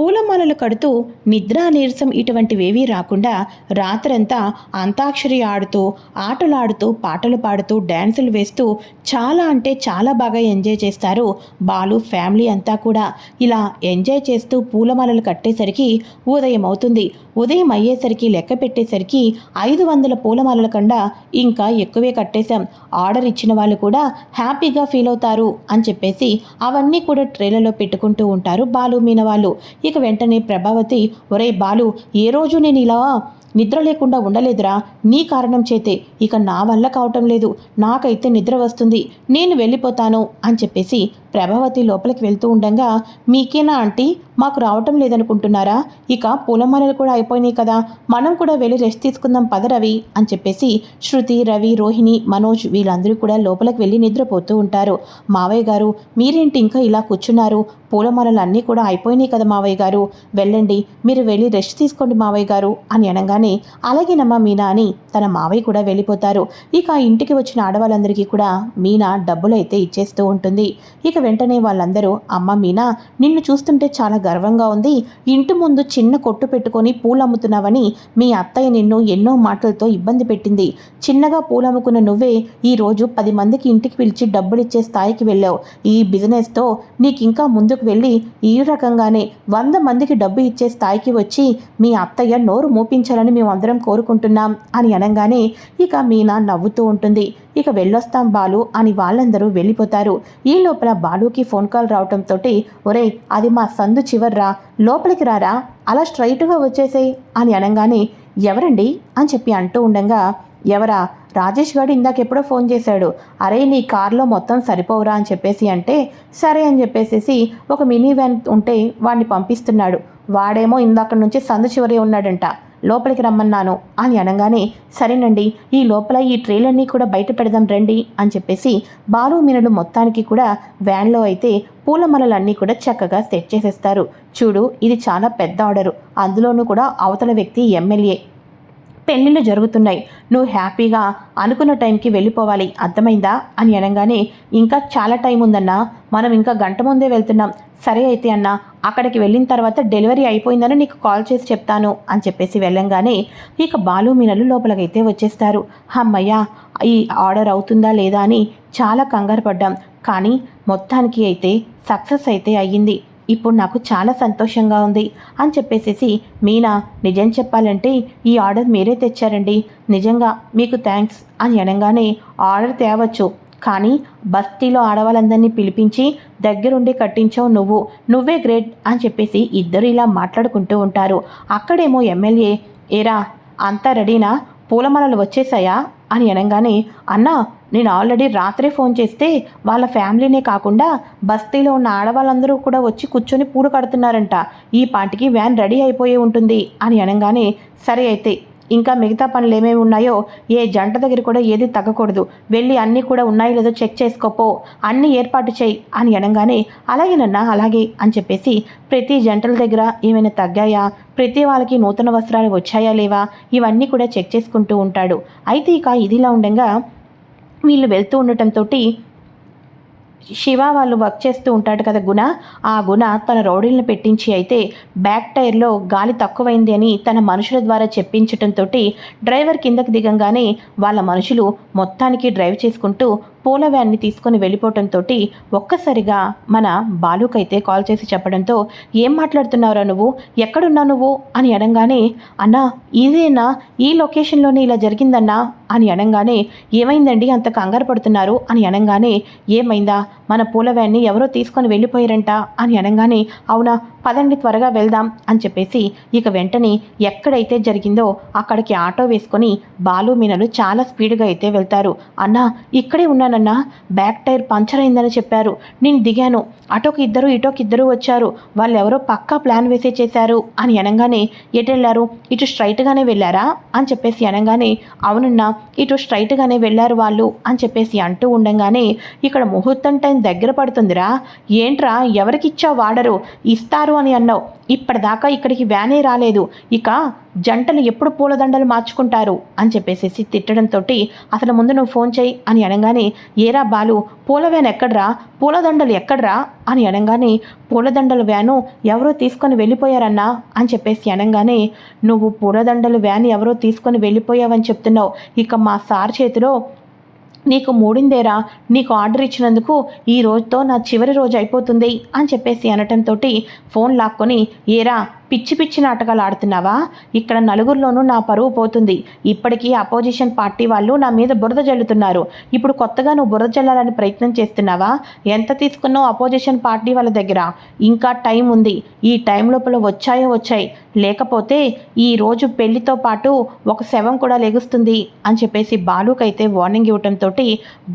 పూలమాలలు కడుతూ నిద్ర నీరసం ఇటువంటివేవీ రాకుండా రాత్రంతా అంతాక్షరి ఆడుతూ ఆటలాడుతూ పాటలు పాడుతూ డ్యాన్సులు వేస్తూ చాలా అంటే చాలా బాగా ఎంజాయ్ చేస్తారు. బాలు ఫ్యామిలీ అంతా కూడా ఇలా ఎంజాయ్ చేస్తూ పూలమాలలు కట్టేసరికి ఉదయం అవుతుంది. ఉదయం అయ్యేసరికి లెక్క పెట్టేసరికి ఐదు వందల పూలమాలల కన్నా ఇంకా ఎక్కువే కట్టేశాం. ఆర్డర్ ఇచ్చిన వాళ్ళు కూడా హ్యాపీగా ఫీల్ అవుతారు అని చెప్పేసి అవన్నీ కూడా ట్రేలలో పెట్టుకుంటూ ఉంటారు బాలు మీన వాళ్ళు ఇక వెంటనే ప్రభావతి ఒరే బాలు ఏ రోజు నేను ఇలా నిద్ర లేకుండా ఉండలేదురా. నీ కారణం చేతే ఇక నా వల్ల కావటం లేదు. నాకైతే నిద్ర వస్తుంది. నేను వెళ్ళిపోతాను అని చెప్పేసి ప్రభావతి లోపలికి వెళ్తూ ఉండగా మీకేనా ఆంటీ? మాకు రావటం లేదనుకుంటున్నారా? ఇక పూలమాలలు కూడా అయిపోయినాయి కదా. మనం కూడా వెళ్ళి రెస్ట్ తీసుకుందాం పద రవి అని చెప్పేసి శృతి రవి రోహిణి మనోజ్ వీళ్ళందరూ కూడా లోపలికి వెళ్ళి నిద్రపోతూ ఉంటారు. మావయ్య గారు మీరేంటి ఇంకా ఇలా కూర్చున్నారు? పూలమాలలు అన్నీ కూడా అయిపోయినాయి కదా మావయ్య గారు. వెళ్ళండి. మీరు వెళ్ళి రెస్ట్ తీసుకోండి మావయ్య గారు అని అనగానే అలాగేనమ్మా మీనా అని తన మావయ్య కూడా వెళ్ళిపోతారు. ఇక ఆ ఇంటికి వచ్చిన ఆడవాళ్ళందరికీ కూడా మీనా డబ్బులు అయితే ఇచ్చేస్తూ ఉంటుంది. ఇక వెంటనే వాళ్ళందరూ అమ్మ మీనా నిన్ను చూస్తుంటే చాలా గర్వంగా ఉంది. ఇంటి ముందు చిన్న కొట్టు పెట్టుకొని పూలు అమ్ముతున్నావని మీ అత్తయ్య నిన్ను ఎన్నో మాటలతో ఇబ్బంది పెట్టింది. చిన్నగా పూలు అమ్ముకున్న నువ్వే ఈ రోజు పది మందికి ఇంటికి పిలిచి డబ్బులు ఇచ్చే స్థాయికి వెళ్ళావు. ఈ బిజినెస్తో నీకు ఇంకా ముందుకు వెళ్ళి ఈ రకంగానే వంద మందికి డబ్బు ఇచ్చే స్థాయికి వచ్చి మీ అత్తయ్య నోరు మూపించాలని మేమందరం కోరుకుంటున్నాం అని అనగానే ఇక మీనా నవ్వుతూ ఉంటుంది. ఇక వెళ్ళొస్తాం బాలు అని వాళ్ళందరూ వెళ్ళిపోతారు. ఈ లోపల బాలుకి ఫోన్ కాల్ రావటంతో ఒరేయ్ అది మా సందు చివర్రా. లోపలికి రారా? అలా స్ట్రైట్గా వచ్చేసేయ్ అని అనగానే ఎవరండి? అని చెప్పి అంటూ ఉండగా ఎవరా? రాజేష్ గారు ఇందాకెప్పుడో ఫోన్ చేశాడు. అరే నీ కార్లో మొత్తం సరిపోవురా? అని చెప్పేసి అంటే సరే అని చెప్పేసి ఒక మినీ వ్యాన్ ఉంటే వాడిని పంపిస్తున్నాడు. వాడేమో ఇందాక నుంచి సందు చివరే ఉన్నాడంట. లోపలికి రమ్మన్నాను. అని అనగానే సరేనండి ఈ లోపల ఈ ట్రేలన్నీ కూడా బయట పెడదాం రండి అని చెప్పేసి బాలు మీనలు మొత్తానికి కూడా వ్యాన్లో అయితే పూలమలలన్నీ కూడా చక్కగా సెట్ చేసేస్తారు. చూడు ఇది చాలా పెద్ద ఆర్డరు. అందులోనూ కూడా అవతల వ్యక్తి ఎమ్మెల్యే. పెళ్ళిళ్ళు జరుగుతున్నాయి. నువ్వు హ్యాపీగా అనుకున్న టైంకి వెళ్ళిపోవాలి. అర్థమైందా? అని అనగానే ఇంకా చాలా టైం ఉందన్నా. మనం ఇంకా గంట ముందే వెళ్తున్నాం. సరే అయితే అన్న అక్కడికి వెళ్ళిన తర్వాత డెలివరీ అయిపోయిందని నీకు కాల్ చేసి చెప్తాను. అని చెప్పేసి వెళ్ళంగానే ఇక బాలు మీనలు లోపలికైతే వచ్చేస్తారు. అమ్మయ్య ఈ ఆర్డర్ అవుతుందా లేదా? అని చాలా కంగారు పడ్డాం. కానీ మొత్తానికి అయితే సక్సెస్ అయితే అయ్యింది. ఇప్పుడు నాకు చాలా సంతోషంగా ఉంది అని చెప్పేసేసి మీనా నిజం చెప్పాలంటే ఈ ఆర్డర్ మీరే తెచ్చారండి. నిజంగా మీకు థ్యాంక్స్ అని అనగానే ఆర్డర్ తేవచ్చు. కానీ బస్తీలో ఆడవాళ్ళందరినీ పిలిపించి దగ్గరుండి కట్టించావు నువ్వు. నువ్వే గ్రేట్ అని చెప్పేసి ఇద్దరు ఇలా మాట్లాడుకుంటూ ఉంటారు. అక్కడేమో ఎమ్మెల్యే ఏరా అంతా రెడీనా? పూలమాలలు వచ్చేసాయా? అని అనగానే అన్నా నేను ఆల్రెడీ రాత్రే ఫోన్ చేస్తే వాళ్ళ ఫ్యామిలీనే కాకుండా బస్తీలో ఉన్న ఆడవాళ్ళందరూ కూడా వచ్చి కూర్చొని పూడు కడుతున్నారంట. ఈ పాటికి వ్యాన్ రెడీ అయిపోయి ఉంటుంది అని అనగానే సరే అయితే ఇంకా మిగతా పనులు ఏమేమి ఉన్నాయో ఏ జంట దగ్గర కూడా ఏది తగ్గకూడదు. వెళ్ళి అన్నీ కూడా ఉన్నాయో లేదో చెక్ చేసుకోపో. అన్నీ ఏర్పాటు చేయి అని అనగానే అలాగేనన్నా అలాగే అని చెప్పేసి ప్రతి జంటల దగ్గర ఏమైనా తగ్గాయా? ప్రతి వాళ్ళకి నూతన వస్త్రాలు వచ్చాయా లేవా? ఇవన్నీ కూడా చెక్ చేసుకుంటూ ఉంటాడు. అయితే ఇక ఇదిలా ఉండగా వీళ్ళు వెళ్తూ ఉండటంతో శివ వాళ్ళు వర్క్ చేస్తూ ఉంటాడు కదా గుణ. ఆ గుణ తన రౌడీలను పెట్టించి అయితే బ్యాక్ టైర్లో గాలి తక్కువైంది అని తన మనుషుల ద్వారా చెప్పించటంతో డ్రైవర్ కిందకి దిగంగానే వాళ్ళ మనుషులు మొత్తానికి డ్రైవ్ చేసుకుంటూ పూల వ్యాన్ని తీసుకొని వెళ్ళిపోవటంతో ఒక్కసారిగా మన బాలుకైతే కాల్ చేసి చెప్పడంతో ఏం మాట్లాడుతున్నావురా నువ్వు? ఎక్కడున్నావు నువ్వు? అని అనగానే అన్నా ఇదేనా ఈ లొకేషన్లోనే ఇలా జరిగిందన్నా? అని అనగానే ఏమైందండి? అంత కంగారు పడుతున్నారు? అని అనగానే ఏమైందా? మన పూల వ్యాన్ని ఎవరో తీసుకొని వెళ్ళిపోయారంట? అని అనగానే అవునా పదండి త్వరగా వెళ్దాం అని చెప్పేసి ఇక వెంటనే ఎక్కడైతే జరిగిందో అక్కడికి ఆటో వేసుకొని బాలు మీనలు చాలా స్పీడ్గా అయితే వెళ్తారు. అన్నా ఇక్కడే ఉన్నానన్నా బ్యాక్ టైర్ పంచర్ అయిందని చెప్పారు. నేను దిగాను. అటోకి ఇద్దరు ఇటోకి ఇద్దరు వచ్చారు. వాళ్ళు ఎవరో పక్కా ప్లాన్ వేసే చేశారు అని అనగానే ఎటు వెళ్ళారు ఇటు స్ట్రైట్గానే వెళ్ళారా? అని చెప్పేసి అనగానే అవునన్నా ఇటు స్ట్రైట్గానే వెళ్ళారు వాళ్ళు అని చెప్పేసి అంటూ ఉండగానే ఇక్కడ ముహూర్తం టైం దగ్గర పడుతుందిరా. ఏంట్రా ఎవరికి ఇచ్చావు వాడరు? ఇస్తారు అని అన్నావు. ఇప్పటిదాకా ఇక్కడికి వ్యానే రాలేదు. ఇక జంటలు ఎప్పుడు పూలదండలు మార్చుకుంటారు? అని చెప్పేసి తిట్టడంతో అసలు ముందు నువ్వు ఫోన్ చేయి అని అనగానే ఏరా బాలు పూల వ్యాన్ ఎక్కడ్రా? పూలదండలు ఎక్కడ్రా? అని అనగానే పూలదండల వ్యాను ఎవరో తీసుకొని వెళ్ళిపోయారన్నా అని చెప్పేసి అనగానే నువ్వు పూలదండలు వ్యాన్ ఎవరో తీసుకొని వెళ్ళిపోయావని చెప్తున్నావు. ఇక మా సార్ చేతిలో నీకు మూడిందేరా. నీకు ఆర్డర్ ఇచ్చినందుకు ఈ రోజుతో నా చివరి రోజు అయిపోతుంది అని చెప్పేసి అనటంతో ఫోన్ లాక్కొని ఏరా పిచ్చి పిచ్చి నాటకాలు ఆడుతున్నావా? ఇక్కడ నలుగురిలోనూ నా పరువు పోతుంది. ఇప్పటికీ అపోజిషన్ పార్టీ వాళ్ళు నా మీద బురద జల్లుతున్నారు. ఇప్పుడు కొత్తగా నువ్వు బురద జల్లాలని ప్రయత్నం చేస్తున్నావా? ఎంత తీసుకున్నావు అపోజిషన్ పార్టీ వాళ్ళ దగ్గర? ఇంకా టైం ఉంది. ఈ టైం లోపల వచ్చాయో వచ్చాయి. లేకపోతే ఈ రోజు పెళ్ళితో పాటు ఒక శవం కూడా లెగుస్తుంది అని చెప్పేసి బాలుకైతే వార్నింగ్ ఇవ్వటంతో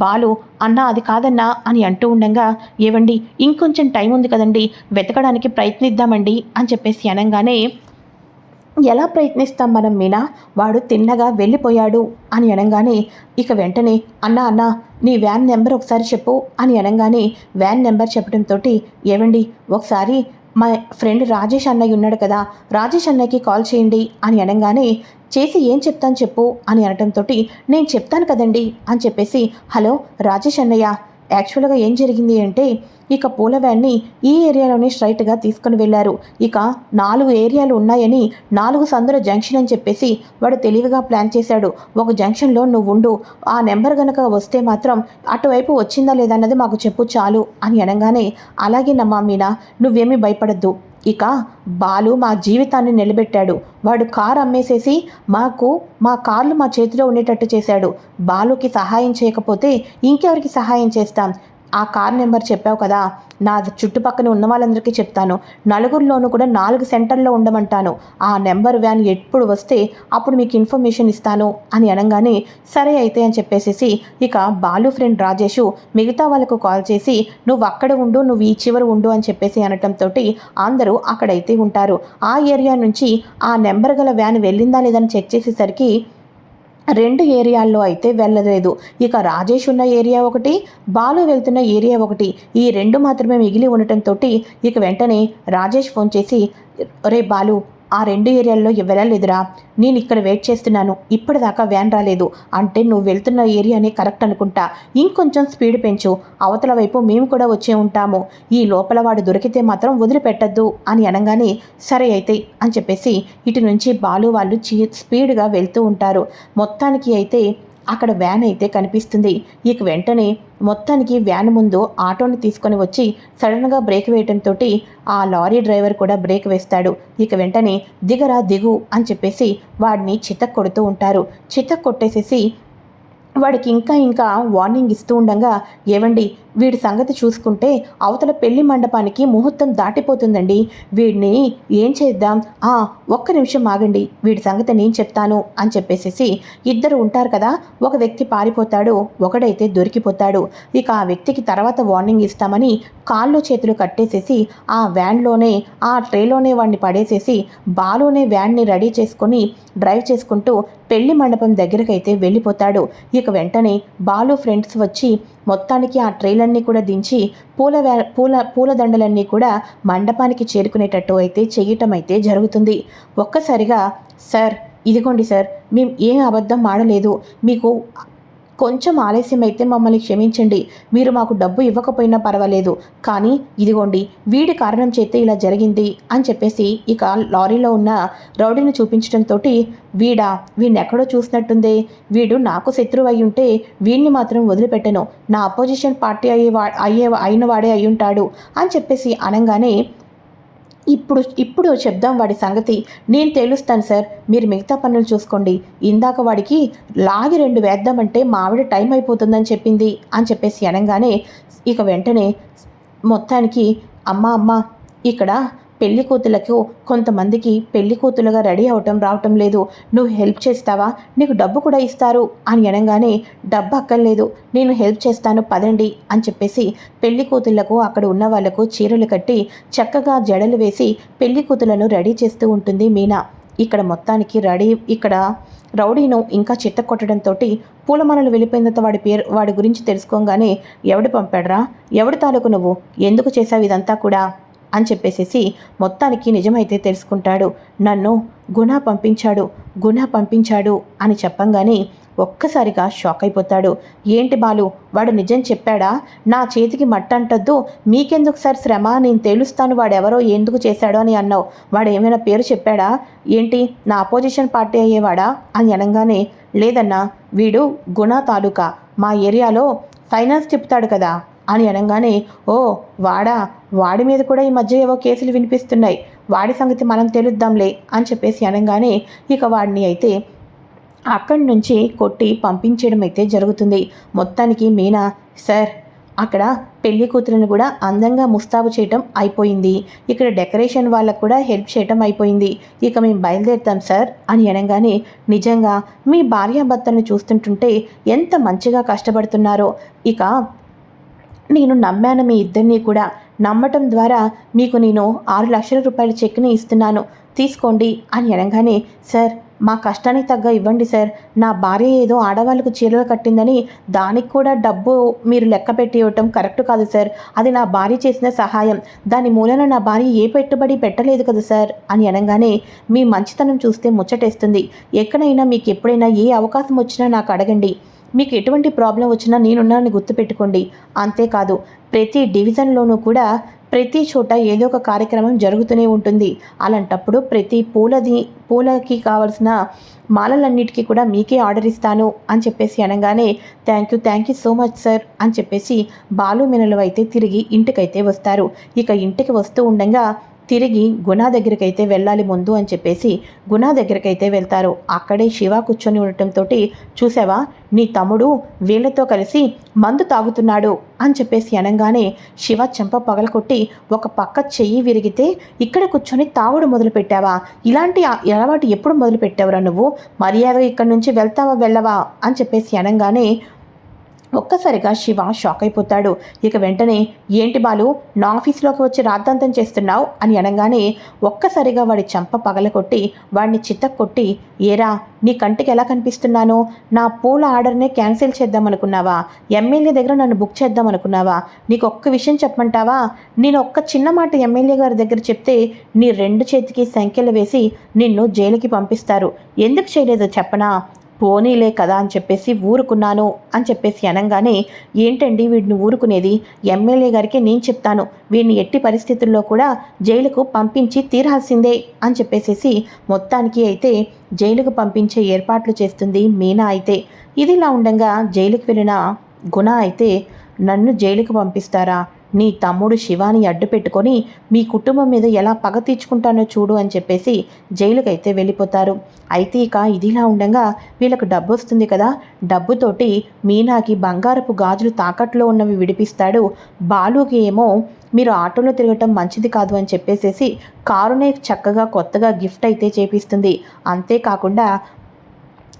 బాలు అన్నా అది కాదన్నా అని అంటూ ఉండగా ఏవండి ఇంకొంచెం టైం ఉంది కదండి వెతకడానికి ప్రయత్నిద్దామండి అని చెప్పేసి అనగానే ఎలా ప్రయత్నిస్తాం మనం మీనా? వాడు తిన్నగా వెళ్ళిపోయాడు అని అనగానే ఇక వెంటనే అన్నా అన్నా నీ వ్యాన్ నెంబర్ ఒకసారి చెప్పు అని అనగానే వ్యాన్ నెంబర్ చెప్పడంతో ఏవండి ఒకసారి మా ఫ్రెండ్ రాజేష్ అన్నయ్య ఉన్నాడు కదా రాజేష్ అన్నయ్యకి కాల్ చేయండి అని అనగానే చేసి ఏం చెప్తాను చెప్పు అని అనటంతో నేను చెప్తాను కదండి అని చెప్పేసి హలో రాజేష్ అన్నయ్య యాక్చువల్గా ఏం జరిగింది అంటే ఇక పూల వ్యాన్ని ఈ ఏరియాలోనే స్ట్రైట్గా తీసుకుని వెళ్ళారు. ఇక నాలుగు ఏరియాలు ఉన్నాయని నాలుగు సందుల జంక్షన్ అని చెప్పేసి వాడు తెలివిగా ప్లాన్ చేశాడు. ఒక జంక్షన్లో నువ్వు ఉండు. ఆ నెంబర్ గనక వస్తే మాత్రం అటువైపు వచ్చిందా లేదా అన్నది మాకు చెప్పు చాలు అని అనగానే అలాగే నమ్మా మీనా నువ్వేమీ భయపడద్దు. ఇక బాలు మా జీవితాన్ని నిలబెట్టాడు. వాడు కారు అమ్మేసేసి మాకు మా కార్లు మా చేతిలో ఉండేటట్టు చేశాడు. బాలుకి సహాయం చేయకపోతే ఇంకెవరికి సహాయం చేస్తాం? ఆ కార్ నెంబర్ చెప్పావు కదా? నా చుట్టుపక్కల ఉన్న వాళ్ళందరికీ చెప్తాను. నలుగురిలోనూ కూడా నాలుగు సెంటర్లో ఉండమంటాను. ఆ నెంబర్ వ్యాన్ ఎప్పుడు వస్తే అప్పుడు మీకు ఇన్ఫర్మేషన్ ఇస్తాను అని అనగానే సరే అయితే అని చెప్పేసేసి ఇక బాలు ఫ్రెండ్ రాజేషు మిగతా వాళ్ళకు కాల్ చేసి నువ్వు అక్కడ ఉండు నువ్వు ఈ చివర ఉండు అని చెప్పేసి అనటంతో అందరూ అక్కడైతే ఉంటారు. ఆ ఏరియా నుంచి ఆ నెంబర్ గల వ్యాన్ వెళ్ళిందా లేదని చెక్ చేసేసరికి రెండు ఏరియాల్లో అయితే వెళ్ళలేదు. ఇక రాజేష్ ఉన్న ఏరియా ఒకటి బాలు వెళ్తున్న ఏరియా ఒకటి. ఈ రెండు మాత్రమే మిగిలి ఉండటంతో ఇక వెంటనే రాజేష్ ఫోన్ చేసి రే బాలు ఆ రెండు ఏరియాల్లో వెళ్ళలేదురా నేను ఇక్కడ వెయిట్ చేస్తున్నాను. ఇప్పటిదాకా వ్యాన్ రాలేదు. అంటే నువ్వు వెళ్తున్న ఏరియానే కరెక్ట్ అనుకుంటా. ఇంకొంచెం స్పీడ్ పెంచు. అవతల వైపు మేము కూడా వచ్చే ఉంటాము. ఈ లోపల వాడు దొరికితే మాత్రం వదిలిపెట్టద్దు అని అనగానే సరే అయితే అని చెప్పేసి ఇటు నుంచి బాలు వాళ్ళు చీ స్పీడ్గా వెళ్తూ ఉంటారు. మొత్తానికి అయితే అక్కడ వ్యాన్ అయితే కనిపిస్తుంది. ఇక వెంటనే మొత్తానికి వ్యాన్ ముందు ఆటోని తీసుకొని వచ్చి సడన్గా బ్రేక్ వేయటంతో ఆ లారీ డ్రైవర్ కూడా బ్రేక్ వేస్తాడు. ఇక వెంటనే దిగరా దిగు అని చెప్పేసి వాడిని చితక్ కొడుతూ ఉంటారు. చితక్ కొట్టేసేసి వాడికి ఇంకా ఇంకా వార్నింగ్ ఇస్తూ ఉండగా ఏవండి వీడి సంగతి చూసుకుంటే అవతల పెళ్ళి మండపానికి ముహూర్తం దాటిపోతుందండి. వీడిని ఏం చేద్దాం? ఆ ఒక్క నిమిషం ఆగండి. వీడి సంగతి నేను చెప్తాను అని చెప్పేసేసి ఇద్దరు ఉంటారు కదా ఒక వ్యక్తి పారిపోతాడు ఒకడైతే దొరికిపోతాడు. ఇక ఆ వ్యక్తికి తర్వాత వార్నింగ్ ఇస్తామని కాళ్ళు చేతులు కట్టేసేసి ఆ వ్యాన్లోనే ఆ ట్రేలోనే వాడిని పడేసేసి బాలోనే వ్యాన్ని రెడీ చేసుకొని డ్రైవ్ చేసుకుంటూ పెళ్ళి మండపం దగ్గరకైతే వెళ్ళిపోతాడు. ఇక వెంటనే బాలు ఫ్రెండ్స్ వచ్చి మొత్తానికి ఆ పూలన్నీ కూడా దించి పూల వ్యా పూల పూలదండలన్నీ కూడా మండపానికి చేరుకునేటట్టు అయితే చేయటం అయితే జరుగుతుంది. ఒక్కసారిగా సార్ ఇదిగోండి సార్ మేము ఏం అబద్ధం ఆడలేదు. మీకు కొంచెం ఆలస్యం అయితే మమ్మల్ని క్షమించండి. మీరు మాకు డబ్బు ఇవ్వకపోయినా పర్వాలేదు. కానీ ఇదిగోండి వీడి కారణం చేస్తే ఇలా జరిగింది అని చెప్పేసి ఇక లారీలో ఉన్న రౌడీని చూపించడంతో వీడా వీడిని ఎక్కడో చూసినట్టుందే. వీడు నాకు శత్రువు అయి ఉంటే వీడిని మాత్రం వదిలిపెట్టను. నా అపోజిషన్ పార్టీ అయ్యే వా అయ్యే అయిన వాడే అయి ఉంటాడు అని చెప్పేసి అనగానే ఇప్పుడు ఇప్పుడు చెప్దాం వాడి సంగతి. నేను తేలుస్తాను సార్. మీరు మిగతా పనులు చూసుకోండి. ఇందాక వాడికి లాగి రెండు వేద్దామంటే మావిడ టైం అయిపోతుందని చెప్పింది అని చెప్పేసి అనగానే ఇక వెంటనే మొత్తానికి అమ్మ అమ్మ ఇక్కడ పెళ్ళి కూతులకు కొంతమందికి పెళ్ళి కూతులుగా రెడీ అవటం రావటం లేదు. నువ్వు హెల్ప్ చేస్తావా? నీకు డబ్బు కూడా ఇస్తారు. అని అనగానే డబ్బు అక్కర్లేదు. నేను హెల్ప్ చేస్తాను. పదండి అని చెప్పేసి పెళ్ళి కూతుళ్ళకు అక్కడ ఉన్న వాళ్ళకు చీరలు కట్టి చక్కగా జడలు వేసి పెళ్ళి కూతులను రెడీ చేస్తూ ఉంటుంది మీనా. ఇక్కడ మొత్తానికి రెడీ ఇక్కడ రౌడీను ఇంకా చిత్త కొట్టడంతో పూలమాలలు వెళ్ళిపోయినంత వాడి పేరు వాడి గురించి తెలుసుకోగానే ఎవడు పంపాడరా? ఎవడి తాలూకు నువ్వు? ఎందుకు చేశావు ఇదంతా కూడా? అని చెప్పేసేసి మొత్తానికి నిజమైతే తెలుసుకుంటాడు. నన్ను గుణ పంపించాడు గుణ పంపించాడు అని చెప్పంగానే ఒక్కసారిగా షాక్ అయిపోతాడు. ఏంటి బాలు వాడు నిజం చెప్పాడా? నా చేతికి మట్టంటద్దు. మీకెందుకు సార్ శ్రమ? నేను తేలుస్తాను. వాడెవరో ఎందుకు చేశాడో అని అన్నావు. వాడు ఏమైనా పేరు చెప్పాడా? ఏంటి నా అపోజిషన్ పార్టీ అయ్యేవాడా? అని అనగానే లేదన్నా వీడు గుణ తాలూకా. మా ఏరియాలో ఫైనాన్స్ చెప్తాడు కదా. అని అనగానే ఓ వాడా వాడి మీద కూడా ఈ మధ్య ఏవో కేసులు వినిపిస్తున్నాయి. వాడి సంగతి మనం తెలుద్దాంలే అని చెప్పేసి అనగానే ఇక వాడిని అయితే అక్కడి నుంచి కొట్టి పంపించడం అయితే జరుగుతుంది. మొత్తానికి మీనా సార్ అక్కడ పెళ్ళి కూతురుని కూడా అందంగా ముస్తాబు చేయటం అయిపోయింది. ఇక్కడ డెకరేషన్ వాళ్ళకు కూడా హెల్ప్ చేయటం అయిపోయింది. ఇక మేము బయలుదేరుతాం సార్ అని అనగానే నిజంగా మీ భార్యాభర్తలను చూస్తుంటుంటే ఎంత మంచిగా కష్టపడుతున్నారో. ఇక నేను నమ్మాను మీ ఇద్దరినీ కూడా. నమ్మటం ద్వారా మీకు నేను ఆరు లక్షల రూపాయల చెక్ని ఇస్తున్నాను. తీసుకోండి అని అనగానే సార్ మా కష్టానికి తగ్గ ఇవ్వండి సార్. నా భార్య ఏదో ఆడవాళ్ళకు చీరలు కట్టిందని దానికి కూడా డబ్బు మీరు లెక్క పెట్టి ఇవ్వటం కరెక్ట్ కాదు సార్. అది నా భార్య చేసిన సహాయం. దాని మూలన నా భార్య ఏ పెట్టుబడి పెట్టలేదు కదా సార్ అని అనగానే మీ మంచితనం చూస్తే ముచ్చటేస్తుంది. ఎక్కడైనా మీకు ఎప్పుడైనా ఏ అవకాశం వచ్చినా నాకు అడగండి. మీకు ఎటువంటి ప్రాబ్లం వచ్చినా నేనున్నానని గుర్తుపెట్టుకోండి. అంతేకాదు ప్రతి డివిజన్లోనూ కూడా ప్రతి చోట ఏదో ఒక కార్యక్రమం జరుగుతూనే ఉంటుంది. అలాంటప్పుడు ప్రతి పూలది పూలకి కావాల్సిన మాలలన్నిటికీ కూడా మీకే ఆర్డర్ ఇస్తాను అని చెప్పేసి అనగానే thank you thank you so much sir అని చెప్పేసి బాలు మినలు అయితే తిరిగి ఇంటికైతే వస్తారు. ఇక ఇంటికి వస్తూ ఉండగా తిరిగి గుణా దగ్గరికైతే వెళ్ళాలి ముందు అని చెప్పేసి గుణా దగ్గరికైతే వెళ్తారు. అక్కడే శివ కూర్చొని ఉండటంతో చూసావా? నీ తమ్ముడు వీళ్ళతో కలిసి మందు తాగుతున్నాడు అని చెప్పేసి అనగానే శివ చెంప పగలకొట్టి ఒక పక్క చెయ్యి విరిగితే ఇక్కడ కూర్చొని తాగుడు మొదలుపెట్టావా ఇలాంటి అలవాటు ఎప్పుడు మొదలు పెట్టావురా నువ్వు? మర్యాద ఇక్కడి నుంచి వెళ్తావా వెళ్ళవా అని చెప్పేసి అనగానే ఒక్కసారిగా శివ షాక్ అయిపోతాడు. ఇక వెంటనే ఏంటి బాలు నా ఆఫీస్లోకి వచ్చి రాద్ధాంతం చేస్తున్నావు? అని అనగానే ఒక్కసారిగా వాడి చంప పగలగొట్టి వాడిని చిత్త కొట్టి ఏరా నీ కంటికి ఎలా కనిపిస్తున్నాను? నా పూల ఆర్డర్నే క్యాన్సిల్ చేద్దామనుకున్నావా? ఎమ్మెల్యే దగ్గర నన్ను బుక్ చేద్దామనుకున్నావా? నీకు ఒక్క విషయం చెప్పమంటావా? నేను ఒక్క చిన్న మాట ఎమ్మెల్యే గారి దగ్గర చెప్తే నీ రెండు చేతికి సంఖ్యలు వేసి నిన్ను జైలుకి పంపిస్తారు. ఎందుకు చేయలేదో చెప్పనా? పోనీలే కదా అని చెప్పేసి ఊరుకున్నాను అని చెప్పేసి అనగానే ఏంటండి వీడిని ఊరుకునేది? ఎమ్మెల్యే గారికి నేను చెప్తాను. వీడిని ఎట్టి పరిస్థితుల్లో కూడా జైలుకు పంపించి తీరాల్సిందే అని చెప్పేసేసి మొత్తానికి అయితే జైలుకు పంపించే ఏర్పాట్లు చేస్తుంది మీనా అయితే. ఇదిలా ఉండగా జైలుకు వెళ్ళిన గుణ అయితే నన్ను జైలుకు పంపిస్తారా? నీ తమ్ముడు శివాని అడ్డు పెట్టుకొని మీ కుటుంబం మీద ఎలా పగ తీర్చుకుంటానో చూడు అని చెప్పేసి జైలుకైతే వెళ్ళిపోతారు. అయితే ఇక ఇదిలా ఉండగా వీళ్ళకు డబ్బు వస్తుంది కదా. డబ్బుతోటి మీనాకి బంగారపు గాజులు తాకట్లో ఉన్నవి విడిపిస్తాడు. బాలుకి ఏమో మీరు ఆటోలో తిరగటం మంచిది కాదు అని చెప్పేసేసి కారునే చక్కగా కొత్తగా గిఫ్ట్ అయితే చేపిస్తుంది. అంతేకాకుండా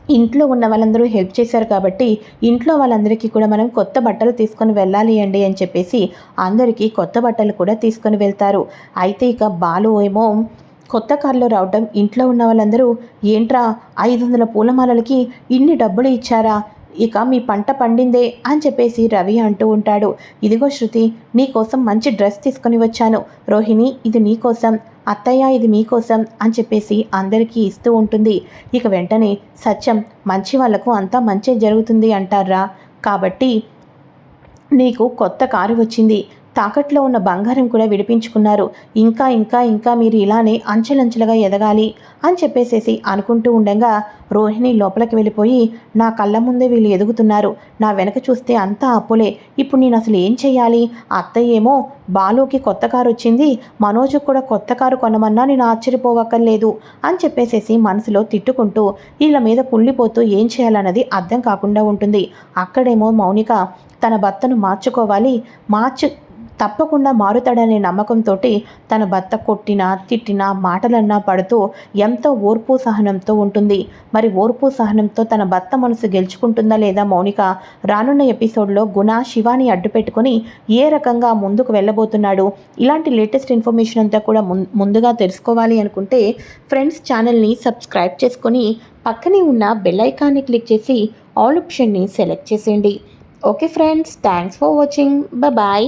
ఇంట్లో ఉన్న వాళ్ళందరూ హెల్ప్ చేశారు కాబట్టి ఇంట్లో వాళ్ళందరికీ కూడా మనం కొత్త బట్టలు తీసుకొని వెళ్ళాలి అండి అని చెప్పేసి అందరికీ కొత్త బట్టలు కూడా తీసుకొని వెళ్తారు. అయితే ఇక బాలు ఏమో కొత్త కారులో రావడం ఇంట్లో ఉన్న వాళ్ళందరూ ఏంట్రా ఐదు వందల పూలమాలలకి ఇన్ని డబ్బులు ఇచ్చారా? ఇక మీ పంట పండిందే అని చెప్పేసి రవి అంటూ ఉంటాడు. ఇదిగో శృతి నీకోసం మంచి డ్రెస్ తీసుకొని వచ్చాను. రోహిణి ఇది నీకోసం అత్తయ్య ఇది మీకోసం అని చెప్పేసి అందరికీ ఇస్తూ ఉంటుంది. ఇక వెంటనే సత్యం మంచి వాళ్ళకు అంతా మంచి జరుగుతుంది అంటారా? కాబట్టి నీకు కొత్త కారు వచ్చింది. తాకట్లో ఉన్న బంగారం కూడా విడిపించుకున్నారు. ఇంకా ఇంకా ఇంకా మీరు ఇలానే అంచెలంచెలుగా ఎదగాలి అని చెప్పేసేసి అనుకుంటూ ఉండగా రోహిణి లోపలికి వెళ్ళిపోయి నా కళ్ళ ముందే వీళ్ళు ఎదుగుతున్నారు. నా వెనక చూస్తే అంతా అప్పులే. ఇప్పుడు నేను అసలు ఏం చేయాలి అత్తయ్య ఏమో బాలుకి కొత్త కారు వచ్చింది. మనోజు కూడా కొత్త కారు కొనమన్నా నేను ఆశ్చర్యపోవక్కర్లేదు అని చెప్పేసేసి మనసులో తిట్టుకుంటూ వీళ్ళ మీద కుళ్ళిపోతూ ఏం చేయాలన్నది అర్థం కాకుండా ఉంటుంది. అక్కడేమో మౌనిక తన భర్తను మార్చుకోవాలి. మార్చు తప్పకుండా మారుతాడనే నమ్మకంతో తన భర్త కొట్టినా తిట్టినా మాటలన్నా పడుతూ ఎంతో ఓర్పు సహనంతో ఉంటుంది. మరి ఓర్పు సహనంతో తన భర్త మనసు గెలుచుకుంటుందా లేదా మౌనిక? రానున్న ఎపిసోడ్లో గుణ శివాని అడ్డు పెట్టుకొని ఏ రకంగా ముందుకు వెళ్ళబోతున్నాడు? ఇలాంటి లేటెస్ట్ ఇన్ఫర్మేషన్ అంతా కూడా ముందుగా తెలుసుకోవాలి అనుకుంటే ఫ్రెండ్స్ ఛానల్ని సబ్స్క్రైబ్ చేసుకొని పక్కనే ఉన్న బెల్ ఐకాన్ని క్లిక్ చేసి ఆల్ ఆప్షన్ని సెలెక్ట్ చేసేయండి. Okay friends thanks for watching. Bye.